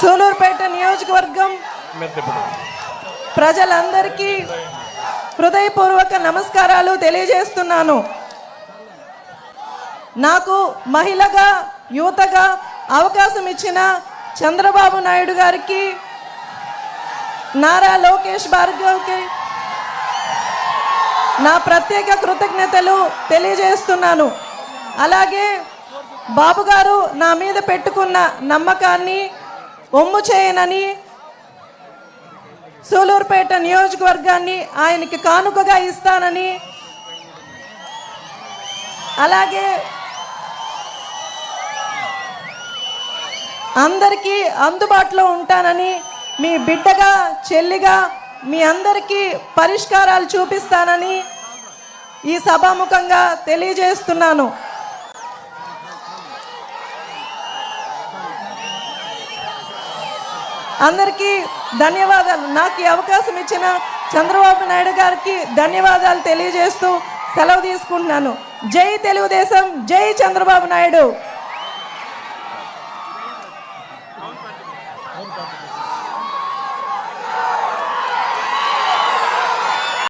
సూలూరుపేట నియోజకవర్గం ప్రజలందరికీ హృదయపూర్వక నమస్కారాలు తెలియజేస్తున్నాను. నాకు మహిళగా యువతగా అవకాశం ఇచ్చిన చంద్రబాబు నాయుడు గారికి నారా లోకేష్ భార్గవ్కి నా ప్రత్యేక కృతజ్ఞతలు తెలియజేస్తున్నాను. అలాగే బాబు గారు నా మీద పెట్టుకున్న నమ్మకాన్ని ఒమ్ము చేయనని సూలూరుపేట నియోజకవర్గాన్ని ఆయనకి కానుకగా ఇస్తానని. అలాగే అందరికీ అందుబాటులో ఉంటానని మీ బిడ్డగా చెల్లిగా మీ అందరికీ పరిష్కారాలు చూపిస్తానని ఈ సభాముఖంగా తెలియజేస్తున్నాను. అందరికీ ధన్యవాదాలు. నాకు ఈ అవకాశం ఇచ్చిన చంద్రబాబు నాయుడు గారికి ధన్యవాదాలు తెలియజేస్తూ సెలవు తీసుకుంటున్నాను. జై తెలుగుదేశం జై చంద్రబాబు నాయుడు.